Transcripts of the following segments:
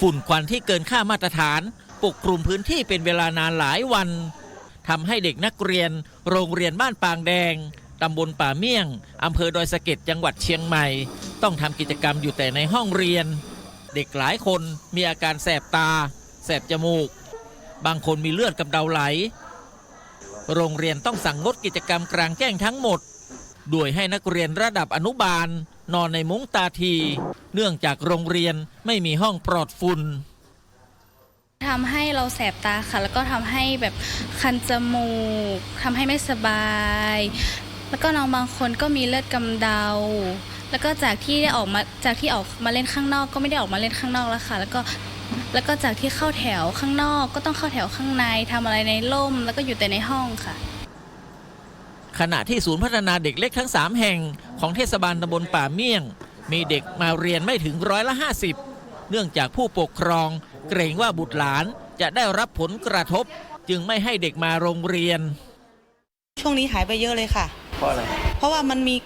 ฝุ่นควันที่เกินค่ามาตรฐาน ปกคลุมพื้นที่เป็นเวลานานหลายวันทำให้เด็กนักเรียน โรงเรียนบ้านปางแดงตำบลป่าเมี่ยงอำเภอดอยสะเก็ดจังหวัดเชียงใหม่ ต้องทำกิจกรรมอยู่แต่ในห้องเรียน เด็กหลายคนมีอาการแสบตา แสบจมูก บางคนมีเลือดกำเดาไหล โรงเรียนต้องสั่งงดกิจกรรมกลางแจ้งทั้งหมด โดยให้นักเรียนระดับอนุบาล นอนในมุ้งตาที เนื่องจากโรงเรียนไม่มีห้องปลอดฝุ่นทำให้เราแสบตาค่ะ แล้วก็ทำให้แบบคันจมูกทำให้ไม่สบาย แล้วก็น้องบางคนก็มีเลือดกำเดา แล้วก็จากที่ได้ออกมาจากที่ออกมาเล่นข้างนอก ก็ไม่ได้ออกมาเล่นข้างนอกแล้วค่ะ แล้วก็แล้วก็จากที่เข้าแถวข้างนอก ก็ต้องเข้าแถวข้างในทำอะไรในร่ม แล้วก็อยู่แต่ในห้องค่ะ ขณะที่ศูนย์พัฒนาเด็กเล็กทั้ง 3 แห่ง ของเทศบาลตำบลป่าเมี่ยง มีเด็กมาเรียนไม่ถึงร้อยละ 50 เนื่องจากผู้ปกครอง เกรงว่าบุตรหลานจะได้รับผลกระทบ จึงไม่ให้เด็กมาโรงเรียน ช่วงนี้หายไปเยอะเลยค่ะ เพราะอะไร เพราะว่ามันมี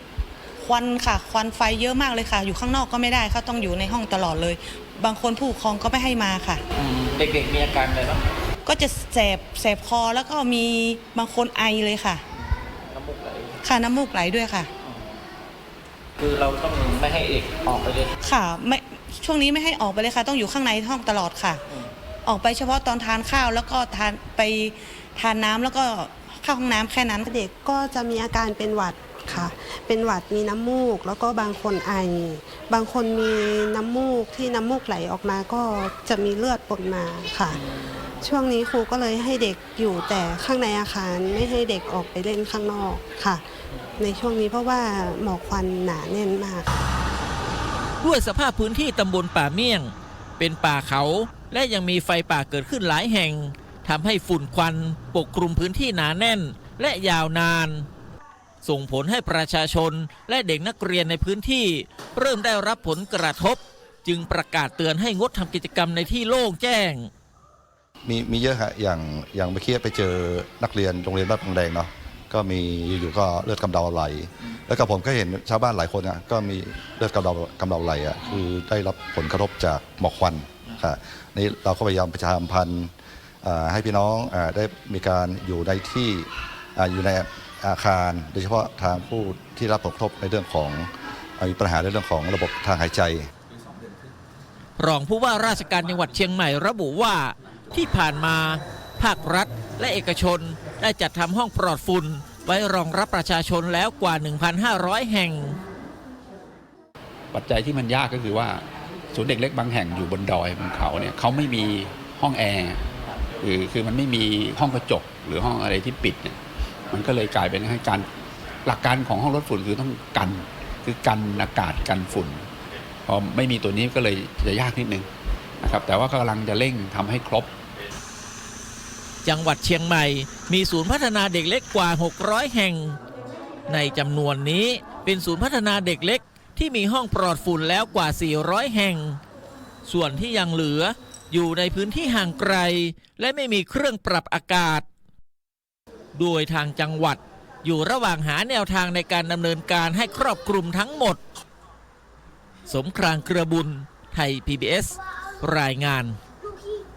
ควันค่ะ ควันไฟเยอะมากเลยค่ะ อยู่ข้างนอกก็ไม่ได้เขาต้องอยู่ในห้องตลอดเลย บางคนผู้ปกครองก็ไม่ให้มาค่ะ เด็กๆมีอาการอะไรบ้างก็จะแสบแสบคอแล้วก็มีบางคนไอเลยค่ะน้ำมูกไหล ค่ะน้ำมูกไหลด้วยค่ะ คือเราต้องไม่ให้เด็กออกไปเลย ค่ะไม่ช่วงนี้ไม่ให้ออกไปเลยค่ะ ต้องอยู่ข้างในห้องตลอดค่ะ อืม ออกไปเฉพาะตอนทานข้าวแล้วก็ทานไปทานน้ำแล้วก็เข้าห้องน้ำแค่นั้น เด็กก็จะมีอาการเป็นหวัดค่ะ เป็นหวัดมีน้ำมูก แล้วก็บางคนไอ บางคนมีน้ำมูกที่น้ำมูกไหลออกมาก็จะมีเลือดปนมาค่ะ ช่วงนี้ครูก็เลยให้เด็กอยู่แต่ข้างในอาคารไม่ให้เด็กออกไปเล่นข้างนอกค่ะ ในช่วงนี้เพราะว่าหมอกควันหนาแน่นมาก ด้วยสภาพพื้นที่ตำบลป่าเมี่ยง เป็นป่าเขาและยังมีไฟป่าเกิดขึ้นหลายแห่งทำให้ฝุ่นควันปกคลุมพื้นที่หนาแน่นและยาวนาน ส่งผลให้ประชาชนและเด็กนักเรียนในพื้นที่ เริ่มได้รับผลกระทบ จึงประกาศเตือนให้งดทำกิจกรรมในที่โล่งแจ้ง มีมีเยอะฮะอย่างอย่างเมื่อกี้ไปเจอนักเรียนโรงเรียนบ้านปางแดงเนาะก็มีอยู่ๆก็เลือดกำเดาไหล แล้วก็ผมก็เห็นชาวบ้านหลายคนอะก็มีเลือดกำเดากำเดาไหลอะคือได้รับผลกระทบจากหมอกควันค่ะนี่เราก็พยายามประชาสัมพันธ์ให้พี่น้องอได้มีการอยู่ในที่ออยู่ใน อาคาร โดยเฉพาะทางผู้ที่รับผลกระทบในเรื่องของอ่ามีปัญหาในเรื่องของระบบทางหายใจ รองผู้ว่าราชการจังหวัดเชียงใหม่ระบุว่าที่ผ่านมาภาครัฐและเอกชนได้จัดทำห้องปลอดฝุ่นไว้รองรับประชาชนแล้วกว่า 1,500 แห่ง ปัจจัยที่มันยากก็คือว่าศูนย์เด็กเล็กบางแห่งอยู่บนดอยบนเขาเนี่ยเขาไม่มีห้องแอร์คือคือมันไม่มีห้องกระจกหรือห้องอะไรที่ปิดเนี่ย มันก็เลยกลายเป็นให้การหลักการของห้องลดฝุ่นคือต้องกัน คือกันอากาศกันฝุ่นพอไม่มีตัวนี้ก็เลยจะยากนิดนึงนะครับแต่ว่ากำลังจะเร่งทำให้ครบ จังหวัดเชียงใหม่ มีศูนย์พัฒนาเด็กเล็กกว่า 600 แห่ง ในจำนวนนี้เป็นศูนย์พัฒนาเด็กเล็ก ที่มีห้องปลอดฝุ่นแล้วกว่า 400 แห่ง ส่วนที่ยังเหลืออยู่ในพื้นที่ห่างไกล และไม่มีเครื่องปรับอากาศ โดยทางจังหวัด อยู่ระหว่างหาแนวทางในการดำเนินการให้ครอบคลุมทั้งหมด สมครางเกระบุญ ไทย PBS รายงาน